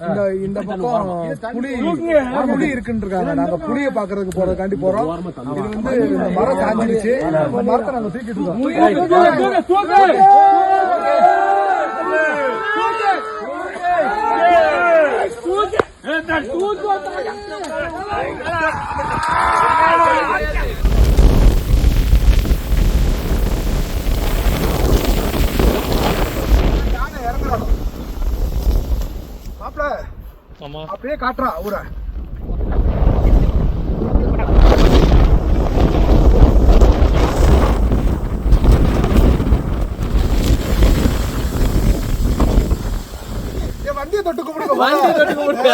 இந்த இந்த பக்கம் புலி புலி இருக்குன்னு இருக்காங்க நாங்க புலியை பாக்குறதுக்கு போறதுக்காண்டி போறோம் இது வந்து இந்த மரம் சாஞ்சிருச்சு இந்த மரத்தை நாங்க தூக்கிட்டு இருக்கோம் அப்படியே காட்டுறா ஊரை வண்டியை தொட்டு கும்பிடுங்க வண்டியை தொட்டு கும்பிடுங்க.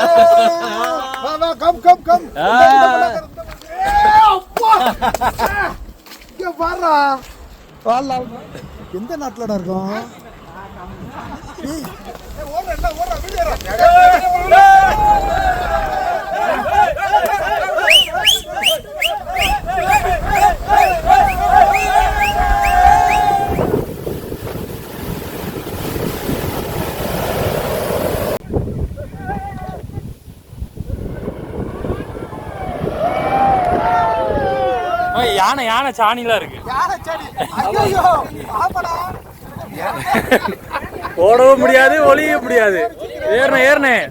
வா, வா, கம் கம் கம். இங்க. வாடா. எந்த நாட்டுலடா இருக்கோம் ஓடுறா, என்ன, ஓடுறா, வீடியோ யானை யானை சாணிலாம் இருக்கு. ஓடவும் முடியாது ஒளியவும் முடியாது. ஏறணும் ஏறணும்